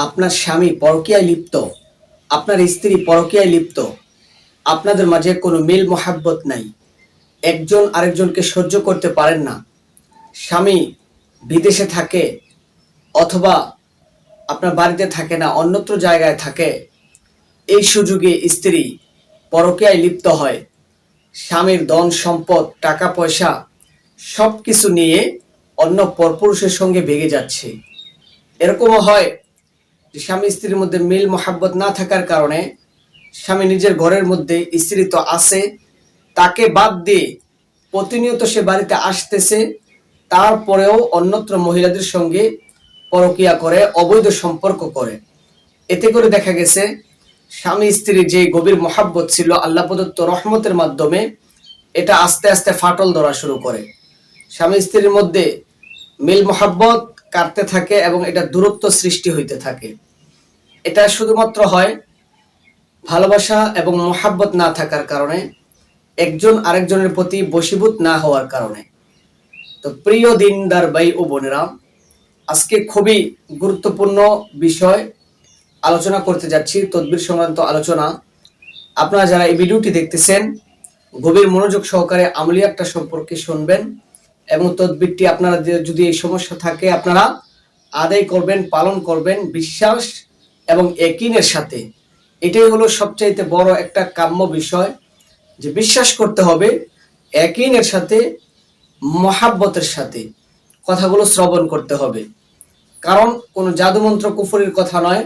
আপনার স্বামী পরকীয়ায় লিপ্ত, আপনার স্ত্রী পরকীয়ায় লিপ্ত, আপনাদের মাঝে কোনো মিল মোহাব্বত নাই। একজন আরেকজনকে সহ্য করতে পারেন না। স্বামী বিদেশে থাকে অথবা আপনার বাড়িতে থাকে না, অন্যত্র জায়গায় থাকে। এই সুযোগে স্ত্রী পরকীয়ায় লিপ্ত হয়। স্বামীর ধন, সম্পদ, টাকা, পয়সা সব কিছু নিয়ে অন্য পরপুরুষের সঙ্গে ভেগে যাচ্ছে। এরকমও হয় স্বামী স্ত্রীর মধ্যে মিল, মোহাব্বত না থাকার কারণে স্বামী নিজের ঘরের মধ্যে স্ত্রী তো আছে, তাকে বাদ দিয়ে প্রতিনিয়ত সে বাড়িতে আসতেছে, তারপরেও অন্যত্র মহিলাদের সঙ্গে পরকিয়া করে, অবৈধ সম্পর্ক করে। এতে করে দেখা গেছে, স্বামী স্ত্রীর যে গভীর মহাব্বত ছিল আল্লাহ প্রদত্ত রহমতের মাধ্যমে, এটা আস্তে আস্তে ফাটল ধরা শুরু করে। স্বামী স্ত্রীর মধ্যে মিল, মহাব্বত কাটতে থাকে এবং এটা দূরত্ব সৃষ্টি হইতে থাকে। এটা শুধুমাত্র হয় ভালোবাসা এবং মহাব্বত না থাকার কারণে, একজন আরেকজনের প্রতি বশীভূত না হওয়ার কারণে। তো প্রিয় দিনদার ভাই ও বোনেরা, আজকে খুবই গুরুত্বপূর্ণ বিষয় আলোচনা করতে যাচ্ছি, তদবির সংক্রান্ত আলোচনা। আপনারা যারা এই ভিডিওটি দেখতেছেন, গভীর মনোযোগ সহকারে আমলিয়াতটা সম্পর্কে শুনবেন। এবং তদবিরটি আপনারা যদি এই সমস্যা থাকে, আপনারা আদায় করবেন, পালন করবেন, বিশ্বাস এবং একিনের সাথে। এটাই হলো সবচাইতে বড় একটা কাম্য বিষয়, যে বিশ্বাস করতে হবে একিনের সাথে, মহাব্বতের সাথে। কথাগুলো শ্রবণ করতে হবে। কারণ কোনো জাদুমন্ত্র কুফরির কথা নয়।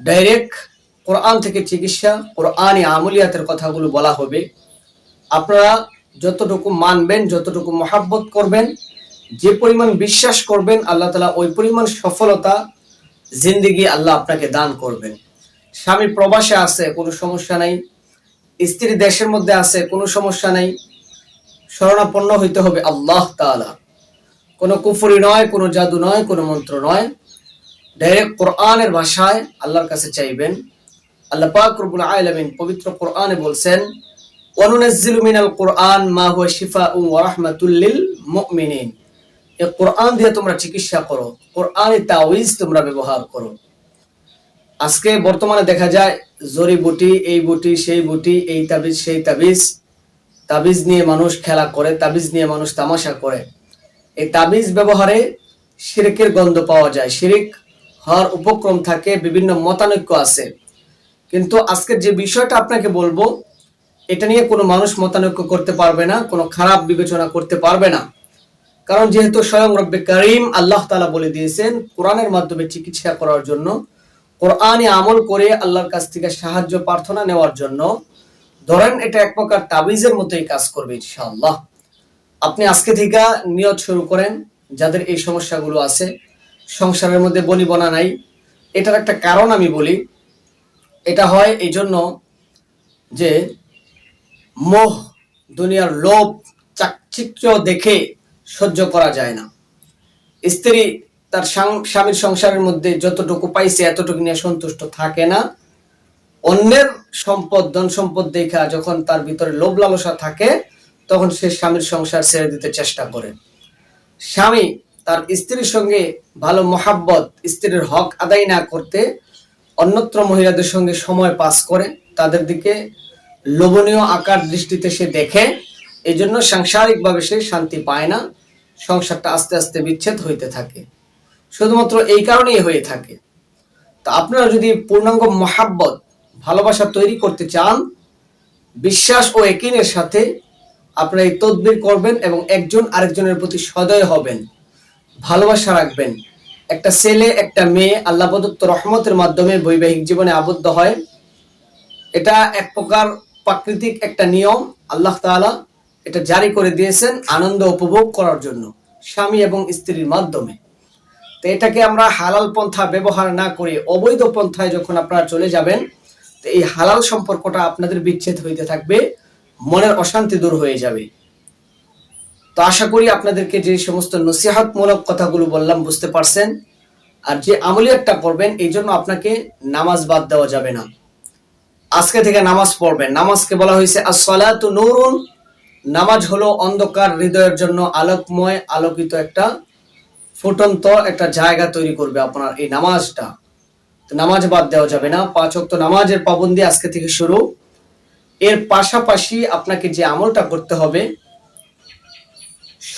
ডাইরেক্ট কোরআন থেকে চিকিৎসা কোরআনই আমলিয়াতের কথাগুলো বলা হবে। আপনারা যতটুকু মানবেন, যতটুকু মহাব্বত করবেন, যে পরিমাণ বিশ্বাস করবেন, আল্লাহ তালা ওই পরিমাণ সফলতা জিন্দিগি আল্লাহ আপনাকে দান করবেন। স্বামী প্রবাসে আছে, কোনো সমস্যা নাই। স্ত্রী দেশের মধ্যে আছে, কোনো সমস্যা নাই। শরণাপন্ন হইতে হবে আল্লাহ তাআলা। কোনো কুফরি নয়, কোনো জাদু নয়, কোনো মন্ত্র নয়। ডাইরেক্ট কোরআনের ভাষায় আল্লাহর কাছে চাইবেন। আল্লাহ পাক রব্বুল আলামিন পবিত্র কোরআনে বলছেন ওয়ানুনাজ্জিলু মিনাল কোরআন মা হুয়া শিফাউন ওয়া রাহমাতুল লিল মুমিনিন। এই কোরআন দিয়ে তোমরা চিকিৎসা করো কোরআনের তাওয়িজ তোমরা ব্যবহার করো। আজকে বর্তমানে দেখা যায়, জরি বুটি, এই বুটি, সেই বুটি, এই তাবিজ, সেই তাবিজ। তাবিজ নিয়ে মানুষ খেলা করে, তাবিজ নিয়ে মানুষ তামাশা করে। এই তাবিজ ব্যবহারে শিরিকের গন্ধ পাওয়া যায়। শিরিক হওয়ার উপক্রম থাকে, বিভিন্ন মতানৈক্য আছে। কিন্তু আজকের যে বিষয়টা আপনাকে বলব এটা নিয়ে কোনো মানুষ মতানৈক্য করতে পারবে না, কোনো খারাপ বিবেচনা করতে পারবে না। কারণ যেহেতু স্বয়ং রব্বে করিম আল্লাহ তালা বলে দিয়েছেন, কোরআনের মাধ্যমে চিকিৎসা করার জন্য, কোরআনে আমল করে আল্লাহর কাছ থেকে সাহায্য, প্রার্থনা নেওয়ার জন্য, ধরেন এটা এক প্রকার তাবিজের মতোই কাজ করবে ইনশাআল্লাহ। আপনি আজকে থেকে নিয়ত শুরু করেন, যাদের এই সমস্যাগুলো আছে, সংসারের মধ্যে বনিবনা নাই। এটার একটা কারণ আমি বলি। এটা হয় এই জন্য যে মোহ, দুনিয়ার লোভ, চাকচিক্য দেখে সহ্য করা যায় না। স্ত্রী তার স্বামীর সংসারের মধ্যে যতটুকু পাইছে, এতটুকু নিয়ে সন্তুষ্ট থাকে না। অন্যের সম্পদ, ধন সম্পদ দেখা যখন তার ভিতরে লোভ লালসা থাকে, তখন সে স্বামীর সংসার ছেড়ে দিতে চেষ্টা করে। স্বামী তার স্ত্রীর সঙ্গে ভালো মহাব্বত, স্ত্রীর হক আদায় না করতে অন্যত্র মহিলাদের সঙ্গে সময় পাস করে। তাদের দিকে লোভনীয় আকার দৃষ্টিতে সে দেখে এই জন্য সাংসারিকভাবে সে শান্তি পায় না। সংসারটা আস্তে আস্তে বিচ্ছেদ হইতে থাকে। শুধুমাত্র এই কারণেই হয়ে থাকে। তা আপনারা যদি পূর্ণাঙ্গ মহাব্বত, ভালোবাসা তৈরি করতে চান, বিশ্বাস ও একিনের সাথে আপনারা এই তদবির করবেন এবং একজন আরেকজনের প্রতি সদয় হবেন, ভালোবাসা রাখবেন। একটা ছেলে, একটা মেয়ে আল্লাহ প্রদত্ত রহমতের মাধ্যমে বৈবাহিক জীবনে আবদ্ধ হয়। এটা এক প্রকার প্রাকৃতিক একটা নিয়ম আল্লাহ তাআলা এটা জারি করে দিয়েছেন আনন্দ উপভোগ করার জন্য, স্বামী এবং স্ত্রীর মাধ্যমে। তো এটাকে আমরা হালাল পন্থা ব্যবহার না করে অবৈধ পন্থায় যখন আপনারা চলে যাবেন, তো এই হালাল সম্পর্কটা আপনাদের বিচ্ছেদ হইতে থাকবে, মনের অশান্তি দূর হয়ে যাবে। তো আশা করি আপনাদেরকে যে সমস্ত নসিহাতমূলক কথাগুলো বললাম বুঝতে পারছেন, আর যে আমলিয়াতটা করবেন, এই জন্য আপনাকে নামাজ বাদ দেওয়া যাবে না। আজকে থেকে নামাজ পড়বেন। নামাজকে বলা হয়েছে আসসালাতু নূরুন। নামাজ হলো অন্ধকার হৃদয়ের জন্য আলোকময়, আলোকিত একটা ফুটন্ত একটা জায়গা তৈরি করবে আপনার এই নামাজটা। তো নামাজ বাদ দেওয়া যাবে না। পাঁচ ওয়াক্ত নামাজের পাবন্দি আজকে থেকে শুরু। এর পাশাপাশি আপনাকে যে আমলটা করতে হবে,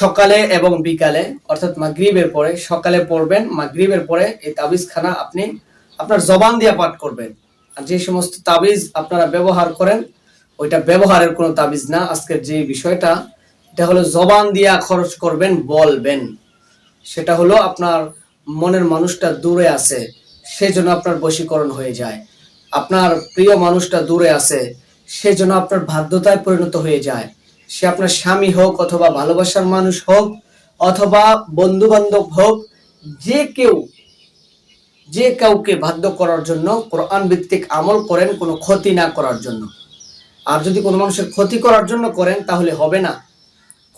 সকালে এবং বিকালে, অর্থাৎ মাগরিবের পরে সকালে পড়বেন, মাগরিবের পরে এই তাবিজখানা আপনি আপনার জবান দিয়ে পাঠ করবেন। যে সমস্ত তাবিজ আপনারা ব্যবহার করেন, ওইটা ব্যবহারের কোনো তাবিজ না। আজকের যে বিষয়টা, এটা হলো জবান দিয়া খরচ করবেন, বলবেন। সেটা হলো আপনার মনের মানুষটা দূরে আছে, সেজন্য আপনার বশীকরণ হয়ে যায়। আপনার প্রিয় মানুষটা দূরে আছে, সেজন্য আপনার বাধ্যতায় পরিণত হয়ে যায়। সে আপনার স্বামী হোক অথবা ভালোবাসার মানুষ হোক, অথবা বন্ধু বান্ধব হোক, যে কেউ যে কাউকে বাধ্য করার জন্য কোরআন ভিত্তিক আমল করেন, কোনো ক্ষতি না করার জন্য। আর যদি কোনো মানুষের ক্ষতি করার জন্য করেন, তাহলে হবে না।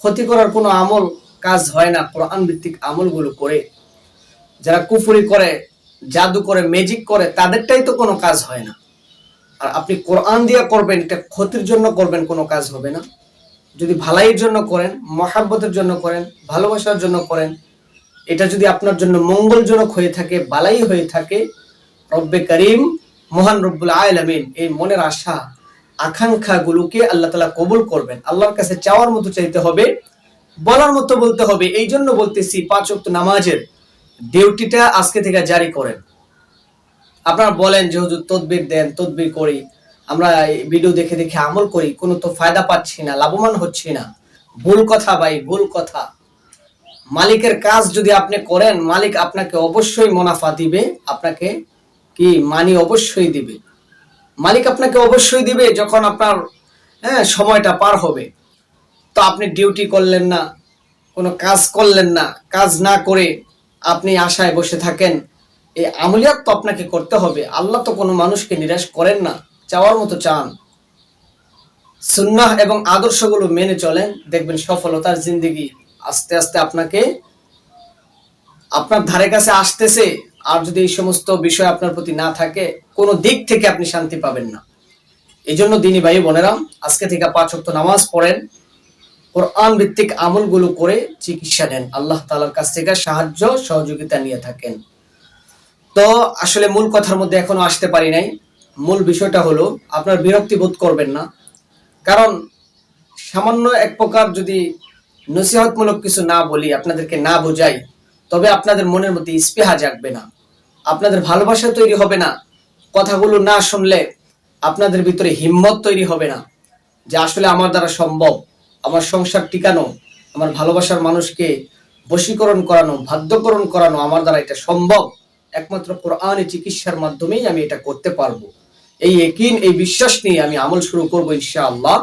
ক্ষতি করার কোনো আমল, কাজ হয় না কোরআন ভিত্তিক আমলগুলো করে। যারা কুফুরি করে, জাদু করে ম্যাজিক করে, তাদেরটাই তো কোনো কাজ হয় না। আর আপনি কোরআন দিয়ে করবেন, এটা ক্ষতির জন্য করবেন, কোনো কাজ হবে না। যদি ভালাইয়ের জন্য করেন, মহাব্বতের জন্য করেন, ভালোবাসার জন্য করেন এটা যদি আপনার জন্য মঙ্গলজনক হয়ে থাকে, বালাই হয়ে থাকে, রব্বে করিম, মহান রব্বুল আলামিন এই মনের আশা, আকাঙ্ক্ষাগুলোকে আল্লাহ তালা কবুল করবেন। আল্লাহর কাছে চাওয়ার মতো চাইতে হবে, বলার মতো বলতে হবে। এই জন্য বলতেছি, পাঁচ ওয়াক্ত নামাজের ডিউটিটা আজকে থেকে জারি করেন। আপনারা বলেন যে, হুজুর, তদবির দেন, তদবির করি। আমরা ভিডিও দেখে দেখে আমল করি, কোনো তো ফায়দা পাচ্ছি না, লাভবান হচ্ছি না। ভুল কথা ভাই, ভুল কথা। মালিকের কাজ যদি আপনি করেন, মালিক আপনাকে অবশ্যই মুনাফা দিবে, আপনাকে কি, মানি অবশ্যই দিবে। মালিক আপনাকে অবশ্যই দিবে যখন আপনার হ্যাঁ সময়টা পার হবে। তো আপনি ডিউটি করলেন না, কোনো কাজ করলেন না, কাজ না করে আপনি আশায় বসে থাকেন, এই আমলিয়াত তো আপনাকে করতে হবে। আল্লাহ তো কোনো মানুষকে নিরাশ করেন না, চাওয়ার মতো চান। সুন্নাহ এবং আদর্শগুলো মেনে চলেন, দেখবেন সফলতার জিন্দিগি। আস্তে আস্তে আপনাকে আপনার ধারে কাছে আসতেছে, আর যদি এই সমস্ত বিষয় আপনার প্রতি না থাকে, কোনো দিক থেকে আপনি শান্তি পাবেন না। এই জন্য দিনী ভাই বোনেরা আজকে থেকে পাঁচ ওয়াক্ত নামাজ পড়েন, কোরআন ভিত্তিক আমলগুলো করে চিকিৎসা নেন। আল্লাহ তালার কাছ থেকে সাহায্য, সহযোগিতা নিয়ে থাকেন। তো আসলে মূল কথার মধ্যে এখনও আসতে পারি নাই। মূল বিষয়টা হলো, আপনার বিরক্তি বোধ করবেন না। কারণ সামান্য এক প্রকার যদি নসিহতমূলক কিছু না বলি, আপনাদেরকে না বোঝাই, তবে আপনাদের মনের মধ্যে স্পৃহা জাগবে না। আপনাদের ভালোবাসা তৈরি হবে না। কথাগুলো না শুনলে আপনাদের ভিতরে হিম্মত তৈরি হবে না। যে আসলে আমার দ্বারা সম্ভব, আমার সংসার টিকানো, আমার ভালোবাসার মানুষকে বশীকরণ করানো, বাধ্যকরণ করানো আমার দ্বারা এটা সম্ভব, একমাত্র কোরআনে চিকিৎসার মাধ্যমেই আমি এটা করতে পারব। এই একিন এই বিশ্বাস নিয়ে আমি আমল শুরু করব ইনশাআল্লাহ।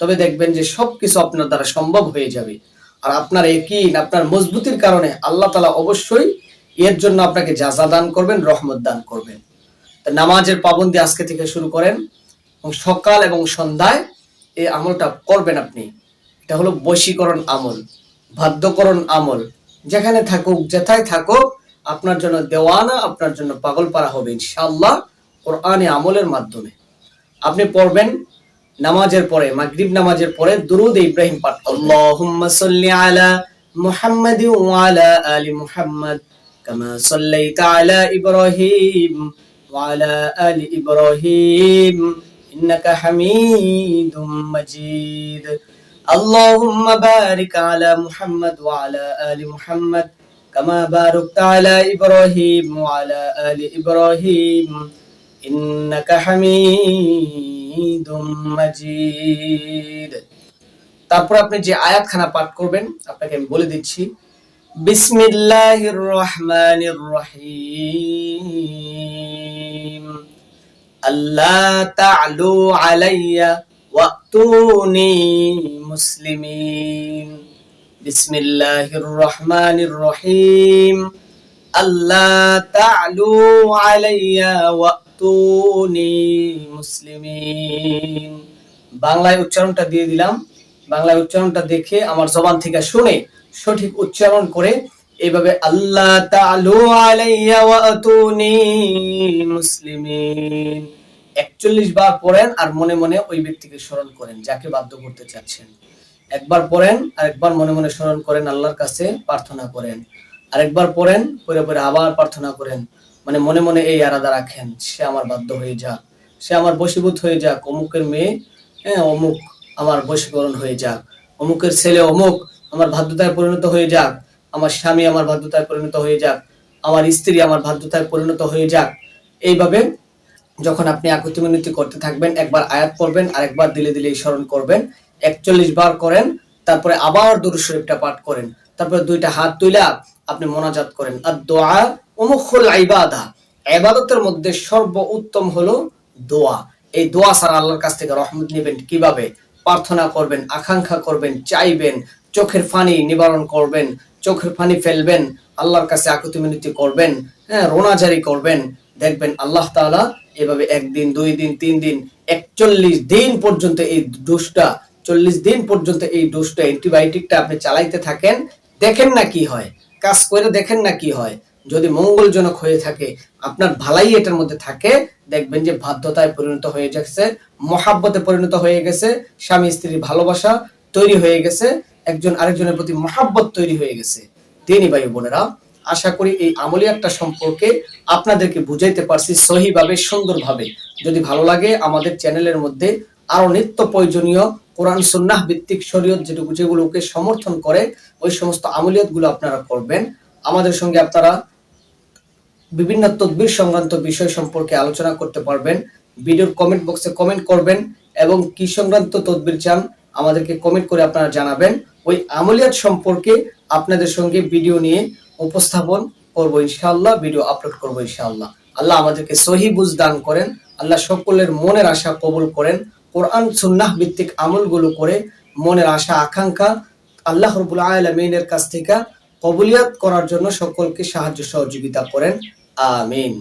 তবে দেখবেন যে সবকিছু আপনার দ্বারা সম্ভব হয়ে যাবে। আর আপনার একিন আপনার মজবুতির কারণে আল্লাহ তালা অবশ্যই এর জন্য আপনাকে যাজা দান করবেন, রহমত দান করবেন। নামাজের পাবন্দি আজকে থেকে শুরু করেন এবং সকাল এবং সন্ধ্যায় এই আমলটা করবেন আপনি। এটা হলো বশীকরণ আমল, বাধ্যকরণ আমল। যেখানে থাকুক, যেথায় থাকুক, আপনার জন্য দেওয়ানা, আপনার জন্য পাগল পারা হবে ইনশাআল্লাহ কোরআনে আমলের মাধ্যমে। আপনি পড়বেন নামাজের পরে মাগরিব নামাজের পরে দুরুদ ইব্রাহিম পাঠ আল্লাহুম্মা সাল্লি আলা মুহাম্মাদ ওয়া আলা আলি মুহাম্মাদ কামা সাল্লাইতা আলা ইব্রাহিম ওয়া আলা আলি ইব্রাহিম ইন্নাকা হামিদুম মাজিদ اللهم بارك على محمد وعلى آل محمد كما باركت على إبراهيم وعلى آل إبراهيم إنك حميد তারপর আপনি যে আয়াতখানা পাঠ করবেন, আপনাকে আমি বলে দিচ্ছি, বিসমিল্লাহির রহমানির রহিম। আল্লাহ রহিম। আলাইয়া ওয়া মুসলিমিন। বাংলায় উচ্চারণটা দিয়ে দিলাম। বাংলায় উচ্চারণটা দেখে আমার জবান থেকে শুনে সঠিক উচ্চারণ করে এইভাবে আল্লাহ তা'লু আলাইয়া মুসলিমিন। একচল্লিশ বার পড়েন আর মনে মনে ওই ব্যক্তিকে স্মরণ করেন, যাকে বাধ্য করতে চাচ্ছেন। একবার পড়েন আর একবার মনে মনে স্মরণ করেন, আল্লাহর কাছে প্রার্থনা করেন। আরেকবার পড়েন পরে পরে আবার প্রার্থনা করেন। মানে মনে মনে এই আরাদা রাখেন, সে আমার বাধ্য হয়ে যাক, সে আমার বশীভূত হয়ে যাক, অমুকের মেয়ে হ্যাঁ অমুক আমার বশীকরণ হয়ে যাক, অমুকের ছেলে অমুক আমার বাধ্যতায় পরিণত হয়ে যাক, আমার স্বামী আমার বাধ্যতায় পরিণত হয়ে যাক, আমার স্ত্রী আমার বাধ্যতায় পরিণত হয়ে যাক। এইভাবে যখন আপনি আকুতি মিনতি করতে থাকবেন, একবার আয়াত পড়বেন আর একবার দিলে দিলে স্মরণ করবেন, একচল্লিশ বার করেন, তারপরে আবার দুরু শরীফটা পাঠ করেন, তারপরে দুইটা হাত তুইলা আপনি মোনাজাত করেন। আর দোয়া উমুখুল ইবাদা। ইবাদতের মধ্যে সর্ব উত্তম হলো দোয়া। এই দোয়া ছাড়া আল্লাহর কাছ থেকে রহমত নেবেন কীভাবে? প্রার্থনা করবেন, আকাঙ্ক্ষা করবেন, চাইবেন, চোখের ফানি নিবারণ করবেন, চোখের ফানি ফেলবেন, আল্লাহর কাছে আকুতি মিনতি করবেন হ্যাঁ রোনাজারি করবেন। দেখবেন আল্লাহ তাআলা এভাবে একদিন, দুই দিন, তিন দিন, একচল্লিশ দিন পর্যন্ত এই ডোজটা চল্লিশ দিন পর্যন্ত এই ডোজটা অ্যান্টিবায়োটিকটা আপনি চালাইতে থাকেন, দেখেন না কি হয়। কাজ করে দেখেন না কি হয়। যদি মঙ্গলজনক হয়ে থাকে, আপনার ভালাই এটার মধ্যে থাকে, দেখবেন যে বাধ্যতায় পরিণত হয়ে যাচ্ছে, মহাব্বতে পরিণত হয়ে গেছে, স্বামী স্ত্রীর ভালোবাসা তৈরি হয়ে গেছে, একজন আরেকজনের প্রতি মহাব্বত তৈরি হয়ে গেছে। তিনি ভাই বোনেরা, আশা করি এই আমলিয়াতটা সম্পর্কে আপনাদেরকে বুঝাইতে পারছি সহিভাবে, সুন্দরভাবে। যদি ভালো লাগে, আমাদের চ্যানেলের মধ্যে আরও নিত্য প্রয়োজনীয় কোরআন, সুন্নাহ ভিত্তিক শরীয়ত যেটুকু, যেগুলোকে সমর্থন করে, ওই সমস্ত আমলিয়তগুলো আপনারা করবেন। আমাদের সঙ্গে আপনারা বিভিন্ন তদবির সংক্রান্ত বিষয় সম্পর্কে আলোচনা করতে পারবেন। ভিডিওর কমেন্ট বক্সে কমেন্ট করবেন এবং কি সংক্রান্ত তদবির চান আমাদেরকে কমেন্ট করে আপনারা জানাবেন। ওই আমলিয়াত সম্পর্কে আপনাদের সঙ্গে ভিডিও নিয়ে উপস্থাপন করব ইনশাআল্লাহ, ভিডিও আপলোড করব ইনশাআল্লাহ। আল্লাহ আমাদেরকে সহি বুঝ দান করেন। আল্লাহ সকলের মনের আশা কবুল করেন। কোরআন, সুন্নাহ ভিত্তিক আমলগুলো করে মনের আশা, আকাঙ্ক্ষা আল্লাহ রবুল আলমিনের কাছ থেকে কবুলিয়াত করার জন্য সকলকে সাহায্য সহযোগিতা করেন। আমিন।